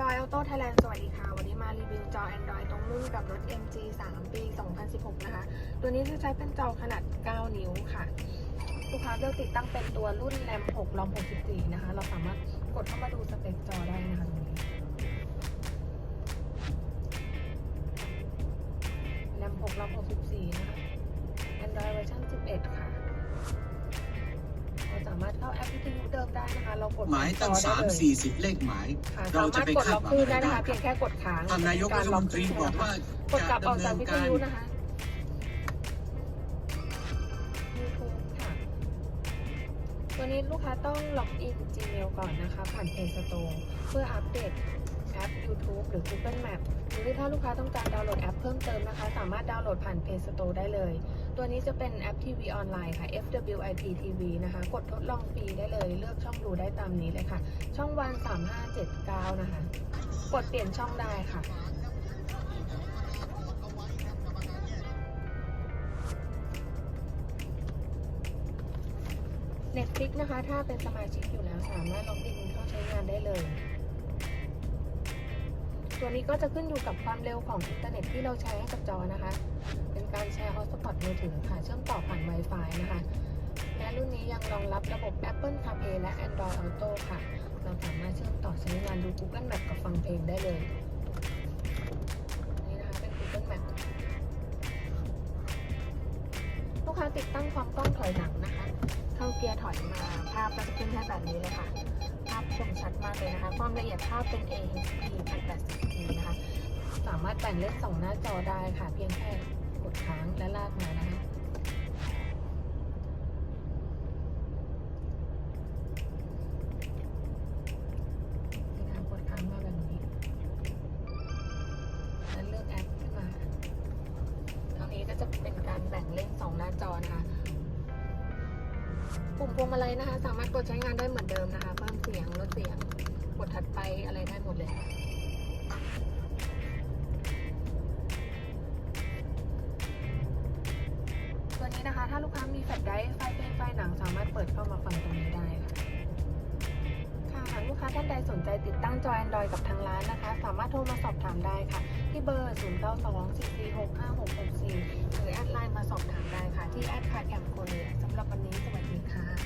Android Auto Thailand สวัสดีค่ะ วันนี้มารีวิวจอ Android ตรงรุ่นกับรถ MG 3 ปี 2016 นะคะ ตัวนี้จะใช้เป็นจอขนาด 9 นิ้วค่ะ ลูกค้าเลือกติดตั้งเป็นตัวรุ่นแรม6รอม64 นะคะ เราสามารถกดเข้ามาดูสเปคจอได้นะคะตรงนี้แรม6รอม64 ดิมได้นะคะเรากดหมายตั้งจอสามได้เลยสี่สิบเลขหมาย ค่ะเราสาจะมารถไปกดคาล็ดอกหวังคืนอะไรได้นะคะได้เพียงแค่กดค้างท่านนายกรัฐมนตรีบอกว่า กดกลับอจะอกดำจากเนินวิทการยุนะคะ วนี้ลูกค้าต้องล็อกอิน Gmail ก่อนนะคะผ่าน Play Store เพื่ออัปเดตแอป YouTube หรือ Google Map หรือถ้าลูกค้าต้องการดาวน์โหลดแอปเพิ่มเติมนะคะ สามารถดาวน์โหลดผ่าน Play Store ได้เลย ตัวนี้จะเป็นแอปทีวีออนไลน์ค่ะ FWIP TV นะคะ กดทดลองฟรีได้เลย เลือกช่องดูได้ตามนี้เลยค่ะ ช่องวัน 3579 นะคะ กดเปลี่ยนช่องได้ค่ะ Netflix นะคะ ถ้าเป็นสมาชิกอยู่แล้วสามารถล็อกอินเข้าใช้งานได้เลย ตัวนี้ก็จะขึ้นอยู่กับความเร็วของอินเทอร์เน็ตที่เราใช้ให้กับจอนะคะ เป็นการแชร์ฮอสปอตมือถือค่ะ เชื่อมต่อผ่าน Wi-Fi นะคะและรุ่นนี้ยังรองรับระบบ Apple CarPlay และ Android Auto ค่ะ เราสามารถเชื่อมต่อใช้งานดู Google Map กับฟังเพลงได้เลย นี่นะคะเป็น Google Map ลูกค้าติดตั้งความกล้องถอยหลังนะคะ เข้าเกียร์ถอยมา ภาพก็จะขึ้นแค่แบบนี้เลยค่ะ ภาพคมชัดมากเลยนะคะ ความละเอียดภาพเป็น AHD 1080p นะคะ สามารถแบ่งเล่นสองหน้าจอได้ค่ะ เพียงแค่กดค้างและลากมานะคะนี่นะคะกดค้างมาแบบนี้แล้วเลือกแอปขึ้นมาตรงนี้ก็จะเป็นการแบ่งเล่นสองหน้าจอนะคะ ปุ่มพวงมาลัยนะคะ สามารถกดใช้งานได้เหมือนเดิมนะคะ เพิ่มเสียงลดเสียงกดถัดไปอะไรได้หมดเลยตัวนี้นะคะ ถ้าลูกค้ามีแฟลชไดร์ไฟเพลงไฟหนังสามารถเปิดเข้ามาฟังตรงนี้ได้ค่ะค่ะหากลูกค้าท่านใดสนใจติดตั้งจอ Android กับทางร้านนะคะ สามารถโทรมาสอบถามได้ค่ะ ที่เบอร์ 0 ที่แอดพาแคมโคเรียสำหรับวันนี้สวัสดีค่ะ